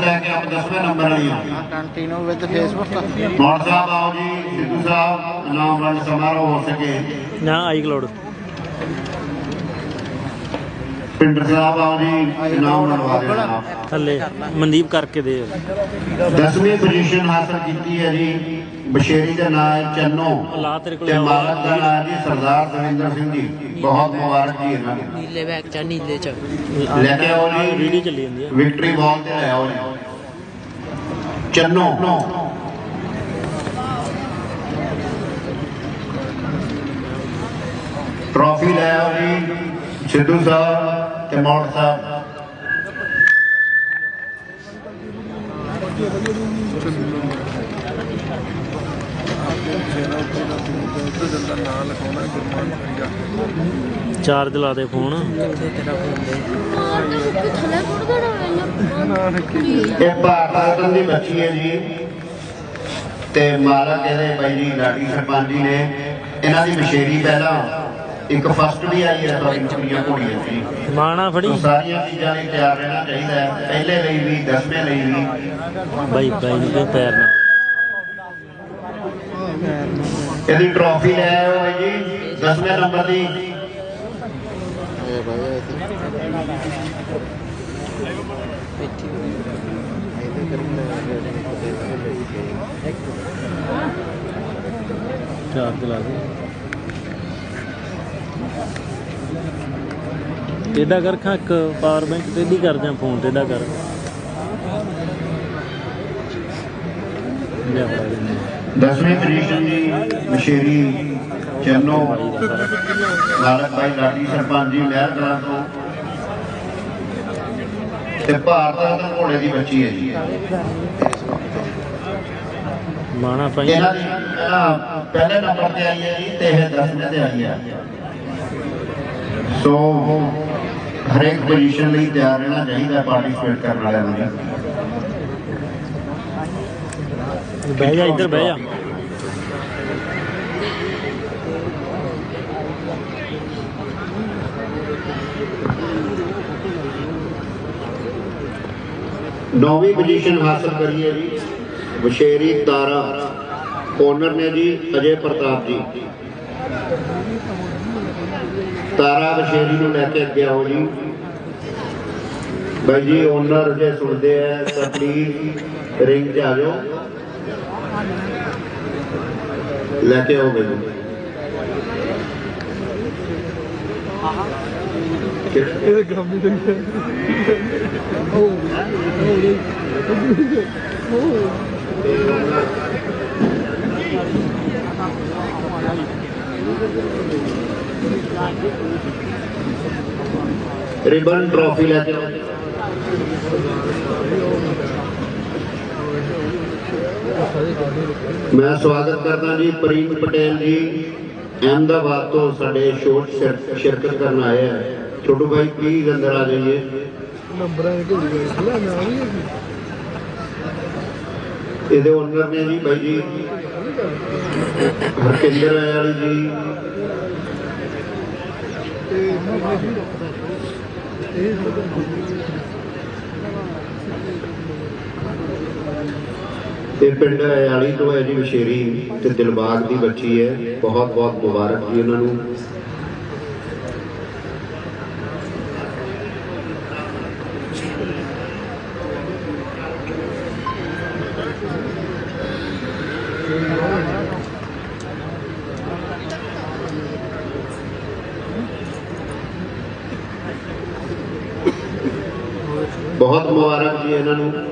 ਲੈ ਕੇ ਆਪ 10ਵੇਂ ਨੰਬਰ ਵਾਲੀਆਂ continue with facebook Maur Sahib ਆਓ ਜੀ ਸਿੱਧੂ ਸਾਹਿਬ ਇਨਾਮ ਵੰਡ ਸਮਾਰੋਹ ਹੋ ਸਕੇ। ਨਾ ਆਈ ਕਲਾਉਡ ਪਿੰਡਰ ਸਾਹਿਬ ਆਓ ਜੀ ਇਨਾਮ ਵੰਡਵਾ ਦੇਣਾ ਥੱਲੇ ਮਨਦੀਪ ਕਰਕੇ ਦੇ। 10ਵੀਂ ਪੋਜੀਸ਼ਨ ਹਾਸਲ ਕੀਤੀ ਹੈ ਜੀ। ਬਸ਼ੇਰੀ ਦਾ ਨਾਮ ਹੈ ਚੰਨੋ ਤੇ ਮਾਲਕ ਦਾ ਨਾਮ ਹੈ ਜੀ ਸਰਦਾਰ ਦਵਿੰਦਰ ਸਿੰਘ ਜੀ। ਬਹੁਤ ਮੁਬਾਰਕ ਜੀ ਇਹਨਾਂ ਨੂੰ ਨੀਲੇ ਬੈਗ ਚ ਨੀਲੇ ਚ। ਲੈ ਕੇ ਆਓ ਜੀ। ਵੀਡੀਓ ਚੱਲੀ ਜਾਂਦੀ। ਹੈ ਵਿਕਟਰੀ ਬਾਲ ਤੇ ਲੈ ਆਓ ਜੀ। ਚੰਨੋ। ਟਰਾਫੀ ਲੈ ਆਓ ਜੀ। ਸਿੱਧੂ ਸਾਹਿਬ ਤੇ ਮੌੜ ਸਾਹਿਬ। ਚਾਰਜ ਲਾ ਦੇ ਫੋਨ। ਦੇ ਇਹ ਭਾਰਤ ਰਤਨ ਦੀ ਬੱਚੀ ਹੈ ਜੀ। ਤੇ ਮਾਲਕ ਇਹਦੇ ਬਾਈ ਜੀ ਲਾਡੀ ਸਰਪੰਚ ਜੀ ਨੇ ਇਹਨਾਂ ਦੀ ਮਸ਼ੇਰੀ ਪਹਿਲਾਂ ਇੱਕ ਫਸਟ ਵੀ ਆਈ ਹੈ ਤੁਹਾਡੀ ਕੁੜੀਆਂ ਘੋੜੀਆਂ ਸੀ। ਮਾਣਾ ਫੜੀ। ਤੋ ਸਾਰੀਆਂ ਚੀਜ਼ਾਂ ਲਈ ਤਿਆਰ ਰਹਿਣਾ ਚਾਹੀਦਾ ਹੈ। ਪਹਿਲੇ ਲਈ ਵੀ ਦਸਵੇਂ ਲਈ ਵੀ। ਬਾਈ ਬਾਈ ਕਹੇ ਪੈਰ ਨਾ ਇਹਦੀ ਟਰੋਫੀ ਲੈ ਆਇਓ ਬਾਈ ਜੀ, ਦਸਵੇਂ ਨੰਬਰ ਦੀ। ਚਾਰਜ ਲਾ ਦੇ। ਟੇਡਾ ਕਰ ਖਾਂ, ਇੱਕ ਪਾਵਰ ਬੈਂਕ ਟੇਢੀ ਕਰ ਜਾਂ ਫੋਨ ਟੇਡਾ ਕਰ। ਲਿਆ ਫੜਾ ਦੇ। ਦਸਵੀਂ ਪੋਜੀਸ਼ਨ ਜੀ ਮਸ਼ੇਰੀ ਚੰਨੋ ਮਾਲਕ ਬਾਈ ਲਾਡੀ ਸਰਪੰਚ ਜੀ ਮਹਿਰ ਕਲਾਂ ਤੋਂ। ਤੇ ਭਾਰਤ ਰਤਨ ਘੋੜੇ ਦੀ ਬੱਚੀ ਹੈ ਜੀ। ਮਾਣਾ ਪਾਈ ਇਹਨਾਂ ਦੀ ਪਹਿਲਾਂ ਪਹਿਲੇ ਨੰਬਰ ਤੇ ਆਈ ਹੈ ਜੀ ਤੇ ਇਹ 10ਵੇਂ ਤੇ ਆਈ ਹੈ। ਸੋ ਹਰੇਕ ਪੋਜੀਸ਼ਨ ਲਈ ਤਿਆਰ ਰਹਿਣਾ ਚਾਹੀਦਾ ਪਾਰਟਿਸਿਪੇਟ ਕਰਨ ਵਾਲਿਆਂ ਨੂੰ ਜੀ ਬਹਿ ਜਾ, ਇੱਧਰ ਬਹਿ ਜਾ। ਨੌਵੀਂ ਪੋਜੀਸ਼ਨ ਹਾਸਲ ਕਰੀ ਹੈ ਜੀ। ਵਸ਼ੇਰੀ ਤਾਰਾ ਓਨਰ ਨੇ ਜੀ, ਅਜੇ ਪ੍ਰਤਾਪ ਜੀ। ਤਾਰਾ ਵਸ਼ੇਰੀ ਨੂੰ ਲੈ ਕੇ ਅੱਗੇ ਆਓ ਜੀ। ਬਾਈ ਜੀ ਓਨਰ ਜੇ ਸੁਣਦੇ ਆ, ਤਾਂ ਪਲੀਜ਼ ਰਿੰਗ ਤੇ ਆ ਜਾਓ। ਲੈ ਕੇ ਆਓ ਬਾਈ ਜੀ ਇਹ ਗੰਮੀ ਦੇ ਰਿਬਨ ਟਰੋਫੀ ਲੈ ਕੇ ਆਓ ਮੈਂ ਸਵਾਗਤ ਕਰਦਾ ਜੀ ਪ੍ਰੀਤ ਪਟੇਲ ਜੀ। ਅਹਿਮਦਾਬਾਦ ਤੋਂ ਸਾਡੇ ਸ਼ੋਅ ਸ਼ਿਰਕਤ ਕਰਨ ਆਏ ਆ। ਛੋਟੂ ਭਾਈ ਪਲੀਜ਼ ਅੰਦਰ ਆ ਜਾਈਏ ਨੰਬਰਾਂ ਦੇ ਇਹਦੇ ਓਨਰ ਨੇ ਜੀ ਬਾਈ ਜੀ। ਹਰਕਿੰਦਰ ਵਾਲੀ ਜੀ। ਇਹ ਪਿੰਡ ਵਾਲੀ ਤੋਂ ਹੈ ਜੀ ਵਿਸ਼ੇਰੀ ਤੇ ਦਿਲਬਾਗ ਦੀ ਬੱਚੀ ਹੈ। ਬਹੁਤ ਬਹੁਤ ਮੁਬਾਰਕ ਜੀ ਉਹਨਾਂ ਨੂੰ। ਬਹੁਤ ਮੁਬਾਰਕ ਜੀ ਇਹਨਾਂ ਨੂੰ।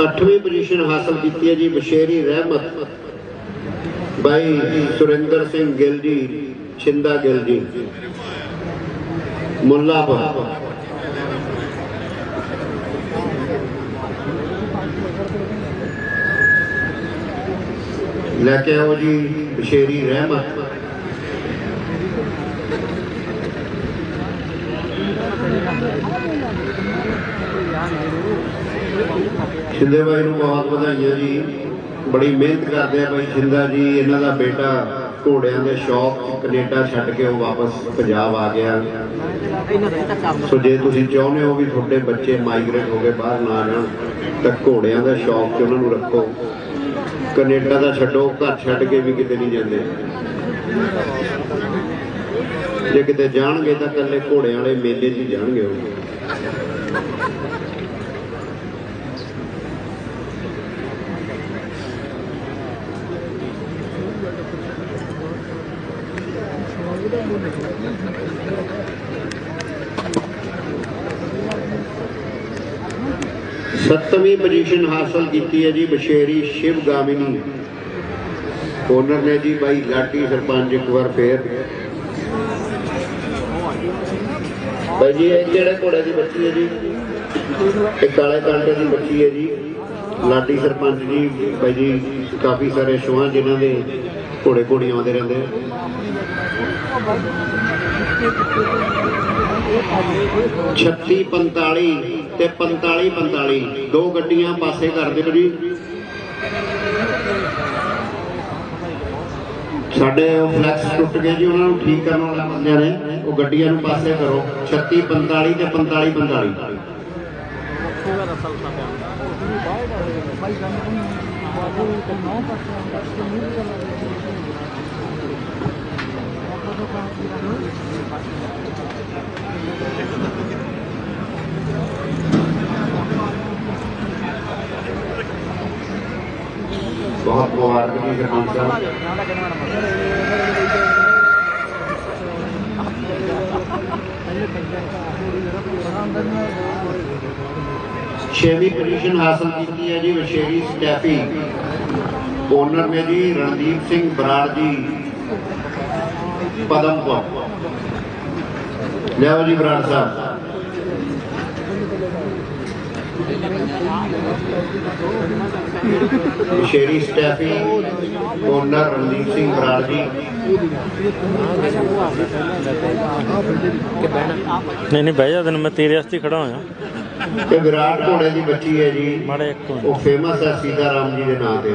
ਅੱਠਵੀਂ ਪੋਜੀਸ਼ਨ ਹਾਸਲ ਕੀਤੀ ਹੈ ਜੀ ਬਸ਼ੇਰੀ ਰਹਿਮਤ, ਬਾਈ ਸੁਰਿੰਦਰ ਸਿੰਘ ਗਿੱਲ ਜੀ, ਛਿੰਦਾ ਗਿੱਲ ਜੀ ਮੁੱਲਾਪੁਰ ਲੈ ਕੇ ਆਓ ਜੀ ਬਸ਼ੇਰੀ ਰਹਿਮਤ। ਸ਼ਿੰਦੇ ਬਾਈ ਨੂੰ ਬਹੁਤ ਵਧਾਈਆਂ ਜੀ। ਬੜੀ ਮਿਹਨਤ ਕਰਦੇ ਆ ਬਾਈ ਸ਼ਿੰਦਾ ਜੀ। ਇਹਨਾਂ ਦਾ ਬੇਟਾ ਘੋੜਿਆਂ ਦੇ ਸ਼ੌਕ ਕੈਨੇਡਾ ਛੱਡ ਕੇ ਉਹ ਵਾਪਸ ਪੰਜਾਬ ਆ ਗਿਆ। ਸੋ ਜੇ ਤੁਸੀਂ ਚਾਹੁੰਦੇ ਹੋ ਵੀ ਤੁਹਾਡੇ ਬੱਚੇ ਮਾਈਗ੍ਰੇਟ ਹੋ ਕੇ ਬਾਹਰ ਨਾ ਜਾਣ, ਤਾਂ ਘੋੜਿਆਂ ਦਾ ਸ਼ੌਕ 'ਚ ਉਹਨਾਂ ਨੂੰ ਰੱਖੋ। ਕੈਨੇਡਾ ਦਾ ਛੱਡੋ, ਘਰ ਛੱਡ ਕੇ ਵੀ ਕਿਤੇ ਨਹੀਂ ਜਾਂਦੇ। ਜੇ ਕਿਤੇ ਜਾਣਗੇ ਤਾਂ ਇਕੱਲੇ ਘੋੜਿਆਂ ਵਾਲੇ ਮੇਲੇ 'ਚ ਜਾਣਗੇ ਉਹ। ਸੱਤਵੀਂ ਪੋਜੀਸ਼ਨ ਹਾਸਲ ਕੀਤੀ ਹੈ ਜੀ ਬਸ਼ੇਰੀ ਸ਼ਿਵ ਗਾਮਿਨੀ। ਓਨਰ ਨੇ ਜੀ ਬਾਈ ਲਾਟੀ ਸਰਪੰਚ ਇੱਕ ਵਾਰ ਫੇਰ। ਬਾਈ ਜੀ, ਇਹ ਕਿਹੜੇ ਘੋੜੇ ਦੀ ਬੱਚੀ ਹੈ ਜੀ? ਇਹ ਕਾਲੇ ਕਾਂਟੇ ਦੀ ਬੱਚੀ ਹੈ ਜੀ। ਲਾਟੀ ਸਰਪੰਚ ਜੀ, ਬਾਈ ਜੀ, ਕਾਫੀ ਸਾਰੇ ਸ਼ੋਆਂ ਜਿਨ੍ਹਾਂ ਦੇ ਘੋੜੇ ਘੋੜੀਆਂ ਆਉਂਦੇ ਰਹਿੰਦੇ। ਆ। 36 45 ਤੇ 45 45 ਦੋ ਗੱਡੀਆਂ ਪਾਸੇ ਕਰ ਦਿਓ ਜੀ। ਸਾਡੇ ਫਲੈਕਸ ਟੁੱਟ ਗਏ ਜੀ, ਉਹਨਾਂ ਨੂੰ ਠੀਕ ਕਰਨ ਵਾਲੇ ਬੰਦਿਆਂ ਨੇ। ਉਹ ਗੱਡੀਆਂ ਨੂੰ ਪਾਸੇ ਕਰੋ। 36 45 ਤੇ 45 45 ਬਹੁਤ ਮੁਬਾਰਕ ਜੀ ਸਰਪੰਚ ਸਾਹਿਬ ਛੇਵੀਂ ਪੋਜੀਸ਼ਨ ਹਾਸਲ ਕੀਤੀ ਹੈ ਜੀ, ਵਿਸ਼ੇਰੀ ਸਟੈਫੀ। ਓਨਰ ਨੇ ਜੀ ਰਣਦੀਪ ਸਿੰਘ ਬਰਾੜ ਜੀ। ਪਦਮਪੁਰ ਲਿਆਓ ਜੀ ਬਰਾੜ ਸਾਹਿਬ ਵਿਸ਼ੇਰੀ ਸਟੈਫੀ ਓਨਰ ਰਣਦੀਪ ਸਿੰਘ ਬਰਾੜ ਜੀ ਨਹੀਂ ਨਹੀਂ ਬਹਿ ਜਾ ਤੈਨੂੰ ਮੈਂ ਤੇਰੇ ਵਾਸਤੇ ਖੜਾ ਹੋਇਆ। ਤੇ ਵਿਰਾਟ ਘੋੜੇ ਦੀ ਬੱਚੀ ਹੈ ਜੀ। ਮਾੜਾ ਇੱਕ ਮਿੰਟ। ਉਹ ਫੇਮਸ ਹੈ ਸੀਤਾ ਰਾਮ ਜੀ ਦੇ ਨਾਂ ਤੇ।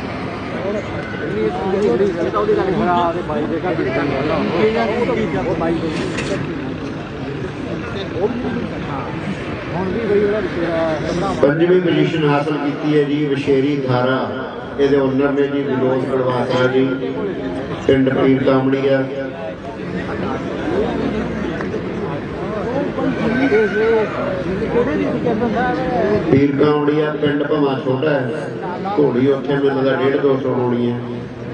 ਪੰਜਵੀਂ ਪੋਜੀਸ਼ਨ ਹਾਸਲ ਕੀਤੀ ਹੈ ਜੀ, ਵਿਸ਼ੇਰੀ ਧਾਰਾ ਇਹਦੇ ਓਨਰ ਨੇ ਜੀ ਵਿਨੋਦ ਕੜਵਾਸਾ ਜੀ, ਪਿੰਡ ਪੀਰ ਕਾਮੜੀਆ ਪੀਰ ਕਾਮੜੀਆ ਪਿੰਡ ਭਮਾ ਛੋਟਾ ਹੈ। ਘੋੜੀ ਉੱਥੇ ਮੈਨੂੰ ਦਾ 1.5 200 ਹੋਣੀ ਹੈ।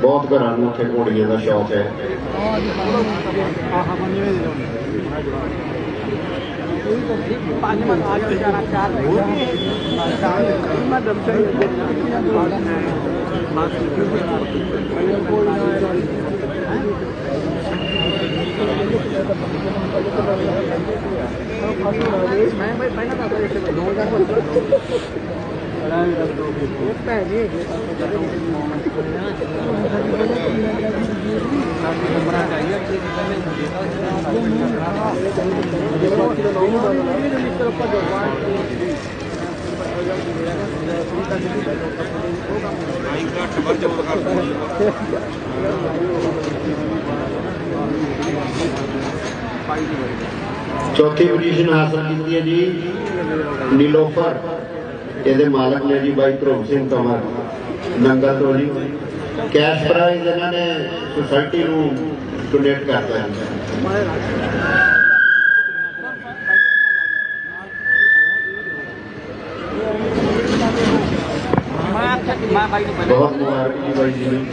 ਬਹੁਤ ਘਰਾਂ ਨੂੰ ਉੱਥੇ ਘੋੜੀਆਂ ਦਾ ਸ਼ੌਕ ਹੈ। Yeah. ਚੌਥੀ ਪੋਜੀਸ਼ਨ ਹਾਸਲ ਕੀਤੀ ਹੈ ਜੀ। ਨੀਲੋਫਰ ਇਹਦੇ ਮਾਲਕ ਨੇ ਜੀ ਬਾਈ ਧਰਮ ਸਿੰਘ ਕਮਰ ਨੰਗਲ ਤੋਂ ਜੀ। ਕੈਸ਼ ਪ੍ਰਾਈਜ਼ ਇਹਨਾਂ ਨੇ ਸੁਸਾਇਟੀ ਨੂੰ ਡੋਨੇਟ ਕਰਤਾ ਹੈ ਬਹੁਤ ਮੁਬਾਰਕ ਜੀ ਬਾਈ ਜੀ ਨੂੰ।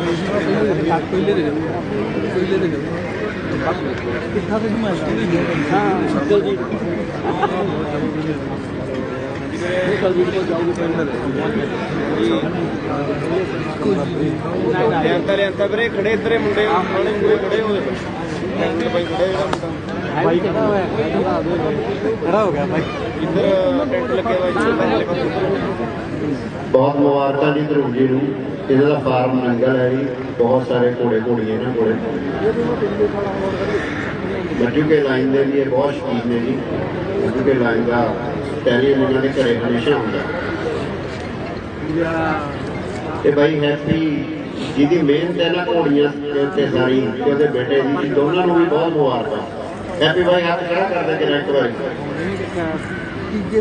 ਪਹਿਲੇ ਦੇ ਪਹਿਲੇ ਦੇ ਕਿੱਥਾ ਤੇ ਮੈਂ ਹਾਂ ਜੀ ਜੀ ਕੋਲ ਜਾਓਗੇ ਪਹਿਲੇ ਅੰਦਰ ਅੰਦਰ ਵੀਰੇ ਖੜੇ ਇੱਧਰੇ ਮੁੰਡੇ। ਸਾਹਮਣੇ ਮੁੰਡੇ ਖੜੇ ਹੋਏ। ਅੰਦਰ ਬਾਈ ਖੜੇ ਜਿਹੜਾ ਮੁੰਡਾ। ਭਾਈ ਕਿਹੜਾ ਹੋਇਆ? ਖੜਾ ਹੋ ਗਿਆ ਭਾਈ ਇੱਧਰ ਟੈਂਟ ਲੱਗਿਆ ਹੋਇਆ ਜੀ ਬਹੁਤ ਮੁਬਾਰਕਾਂ ਜੀ ਧਰੂਪ ਜੀ ਨੂੰ। ਇਹਨਾਂ ਦਾ ਫਾਰਮ ਨੰਗਲ ਹੈ ਜੀ। ਬਹੁਤ ਸਾਰੇ ਘੋੜੇ ਘੋੜੀਆਂ ਇਹਨਾਂ ਕੋਲੇ। ਬੱਜੂ ਕੇ ਲਾਈਨ ਦੇ ਲਈ ਬਹੁਤ ਸ਼ਕੀਨ ਨੇ ਜੀ। ਬੱਜੂ ਕੇ ਲਾਈਨ ਦਾ ਟੈਲੀਅਨ ਇਹਨਾਂ ਦੇ ਘਰੇ ਹਮੇਸ਼ਾ ਹੁੰਦਾ। ਤੇ ਬਾਈ ਹੈਪੀ ਜਿਹਦੀ ਮਿਹਨਤ ਹੈ ਨਾ ਘੋੜੀਆਂ ਤੇ ਸਾਰੀ ਤੇ ਉਹਦੇ ਬੇਟੇ ਦੀ, ਦੋਨਾਂ ਨੂੰ ਵੀ ਬਹੁਤ ਮੁਬਾਰਕਾਂ। ਹੈਪੀ ਬਾਈ ਹੱਥ ਖੜਾ ਕਰਦੇ ਕਿ ਇੱਕ ਵਾਰੀ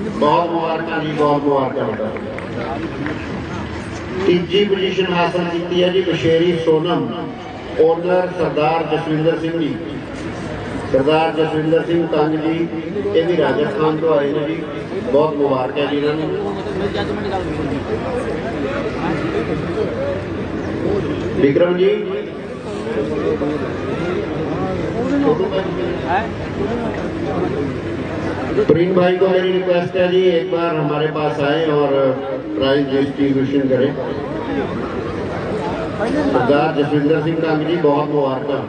ਬਹੁਤ ਮੁਬਾਰਕਾਂ ਜੀ, ਬਹੁਤ ਮੁਬਾਰਕਾਂ ਬੇਟਾ ਤੀਜੀ ਪੋਜੀਸ਼ਨ ਹਾਸਲ ਕੀਤੀ ਹੈ ਜੀ ਬਸ਼ੇਰੀ ਸੋਨਮ ਓਨਰ ਸਰਦਾਰ ਜਸਵਿੰਦਰ ਸਿੰਘ ਜੀ। ਸਰਦਾਰ ਜਸਵਿੰਦਰ ਸਿੰਘ ਕੰਗ ਜੀ, ਇਹ ਵੀ ਰਾਜਸਥਾਨ ਤੋਂ ਆਏ ਨੇ ਜੀ। ਬਹੁਤ ਮੁਬਾਰਕ ਹੈ ਜੀ ਇਹਨਾਂ ਨੂੰ। ਵਿਕਰਮ ਜੀ। پرین بھائی کو میری ریکویسٹ ہے جی ایک بار ہمارے پاس آئیں اور پرائز ڈسٹریبیوشن کریں۔ سردار جسوندر سنگھ کانگ جی بہت مبارکہ۔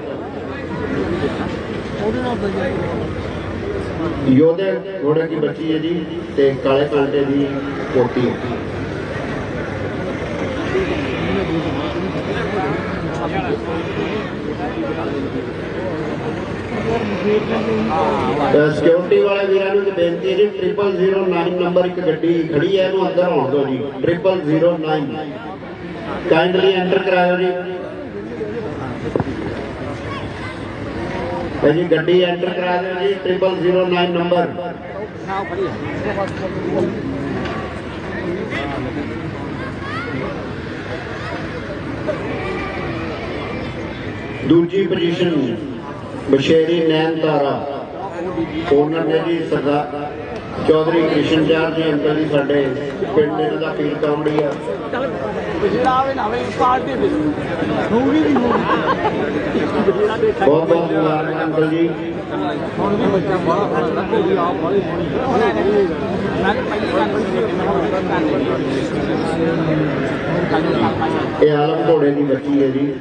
یودے گھوڑے کی بچی ہے جی تے کالے کانٹے بھی کوٹی۔ ہے ਸਿਕਿਉਰਿਟੀ ਵਾਲੇ ਵੀਰਾਂ ਨੂੰ ਬੇਨਤੀ ਜੀ 0009 ਨੰਬਰ ਇੱਕ ਗੱਡੀ ਖੜੀ ਹੈ, ਇਹਨੂੰ ਅੰਦਰ ਆਉਣ ਦਿਓ ਜੀ 0009 ਕਾਈਂਡਲੀ ਐਂਟਰ ਕਰਾਇਓ ਜੀ। ਭਾਈ ਜੀ ਗੱਡੀ ਐਂਟਰ ਕਰਾ ਦਿਓ ਜੀ 0009 ਨੰਬਰ ਦੂਜੀ ਪੋਜੀਸ਼ਨ ਬਸ਼ੇਰੀ ਨੈਣ ਤਾਰਾ ਓਨਰ ਨੇ ਜੀ ਸਰਦਾਰ ਚੌਧਰੀ ਕ੍ਰਿਸ਼ਨ ਚਾਰ ਜੀ ਅੰਕਲ ਜੀ ਸਾਡੇ ਪਿੰਡ ਦੇ ਦਾ ਪੀਰ ਕਾਮੜੀ ਆ। ਬਹੁਤ ਬਹੁਤ ਮੁਬਾਰਕ ਅੰਕਲ ਜੀ। ਇਹ ਆਲਮ ਘੋੜੇ ਦੀ ਬੱਚੀ ਹੈ ਜੀ।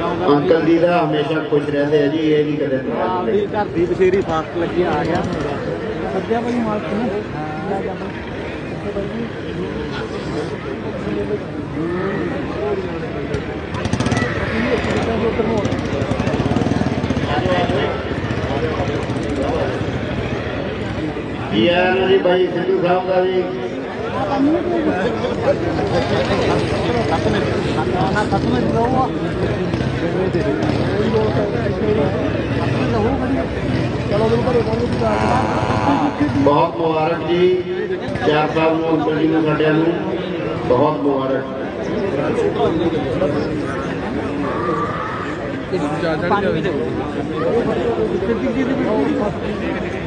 ਅੰਕਲ ਜੀ ਦਾ ਹਮੇਸ਼ਾ ਖੁਸ਼ ਰਹਿੰਦੇ ਆ ਜੀ ਇਹ ਨਹੀਂ ਕਦੇ ਹੁੰਦੇ। ਘਰ ਦੀ ਬਸ਼ੇਰੀ ਫਾਸਟ ਲੱਗੀ ਆ ਗਿਆ। ਸੱਜਿਆ ਭਾਈ ਮਾਲਕ ਨੂੰ। ਕੀ ਆ ਜੀ ਭਾਈ? ਸਿੱਧੂ ਸਾਹਿਬ ਦਾ ਜੀ? ਬਹੁਤ ਮੁਬਾਰਕ ਜੀ ਚਾਰ ਸਾਹਿਬ ਨੂੰ ਅੰਕਲ ਜੀ ਨੂੰ ਸਾਡਿਆਂ ਨੂੰ ਬਹੁਤ ਮੁਬਾਰਕ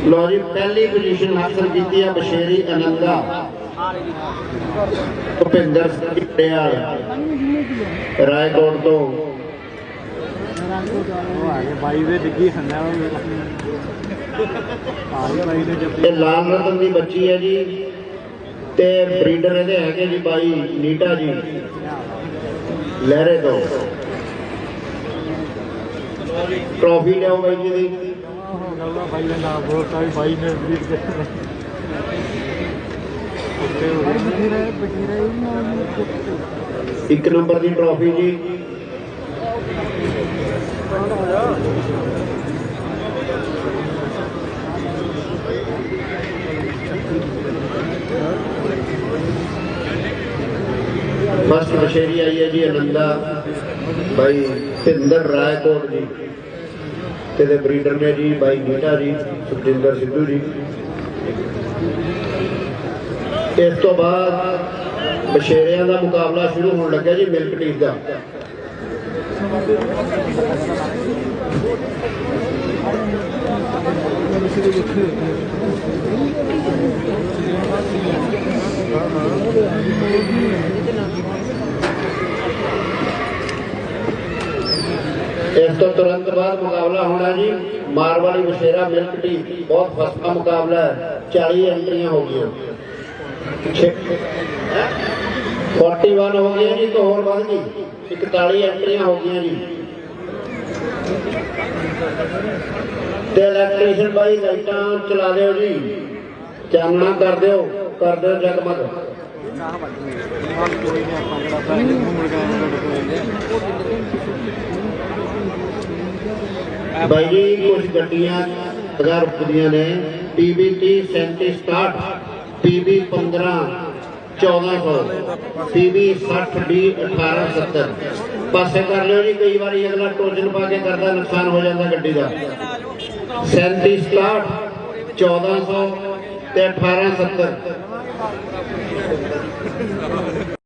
ਲੋ ਜੀ ਪਹਿਲੀ ਪੋਜੀਸ਼ਨ ਹਾਸਲ ਕੀਤੀ ਹੈ ਬਸ਼ੇਰੀ ਆਨੰਦਾ ਭੁਪਿੰਦਰ ਸਿੰਘ ਪਟਿਆਲ ਰਾਏਕੋਟ ਤੋਂ। ਬਾਈ ਦੇ ਡਿੱਗੀ ਇਹ ਲਾਲ ਰਤਨ ਦੀ ਬੱਚੀ ਹੈ ਜੀ। ਤੇ ਬਰੀਡਰ ਇਹਦੇ ਹੈਗੇ ਜੀ ਬਾਈ ਨੀਟਾ ਜੀ। ਲਹਿਰੇ ਤੋਂ। ਟਰੋਫੀ ਲਿਆਓ ਬਾਈ ਜੀ ਦੀ। ਹੋ ਗਿਆ ਬਾਈ ਦਾ ਨਾਮ ਬੋਲਤਾ ਵੀ ਬਾਈ ਨੇ ਬਰੀਡ ਕੇ ਬਥੇਰਾ ਬਥੇਰਾ ਇੱਕ ਨੰਬਰ ਦੀ ਟਰੋਫੀ ਜੀ। ਫਸਟ ਬਸ਼ੇਰੀ ਆਈ ਹੈ ਜੀ, ਅਨੰਦਾ। ਬਾਈ ਸਿੰਦਰ ਰਾਏਕੋਟ ਜੀ। ਤੇ ਦੇ ਬਰੀਡਰ ਨੇ ਜੀ, ਬਾਈ ਨੀਟਾ ਜੀ, ਸੁਖਜਿੰਦਰ ਸਿੱਧੂ ਜੀ। ਇਸ ਤੋਂ ਬਾਅਦ ਬਸ਼ੇਰਿਆਂ ਦਾ ਮੁਕਾਬਲਾ ਸ਼ੁਰੂ ਹੋਣ ਲੱਗਾ ਜੀ ਮਿਲਕ ਟੀਸ ਦਾ। ਇਸ ਤੋਂ ਤੁਰੰਤ ਬਾਅਦ ਮੁਕਾਬਲਾ ਹੋਣਾ ਜੀ ਮਾਰਵਾਲੀ ਬਸ਼ੇਰਾ ਮਿਲਕ ਟੀ, ਬਹੁਤ ਫਸਕਾ ਮੁਕਾਬਲਾ ਹੈ 40 ਐਂਟਰੀਆਂ ਹੋ ਗਈਆਂ। 41 ਹੋ ਗਈਆਂ ਜੀ ਤੋਂ ਹੋਰ ਵੱਧ ਗਈ 41 ਐਂਟਰੀਆਂ ਹੋ ਗਈਆਂ ਜੀ। ਤੇ ਇਲੈਕਟ੍ਰੀਸ਼ੀਅਨ ਬਾਈ, ਲਾਈਟਾਂ ਚਲਾ ਦਿਓ ਜੀ। ਚਾਨਣਾ ਕਰ ਦਿਓ ਕਰ ਦਿਓ ਜਗਮਗ। ਬਾਈ ਜੀ ਕੁਝ ਗੱਡੀਆਂ ਅਗਰ ਰੁਕਦੀਆਂ ਨੇ। PB 30 37 60 PB 15 1400 PB 60 D 1870 ਪਾਸੇ ਕਰ ਲਿਓ ਜੀ, ਕਈ ਵਾਰੀ ਅਗਲਾ ਟੋਜਨ ਪਾ ਕੇ ਕਰਦਾ, ਨੁਕਸਾਨ ਹੋ ਜਾਂਦਾ ਗੱਡੀ ਦਾ। 37 60 1400 ਤੇ 1870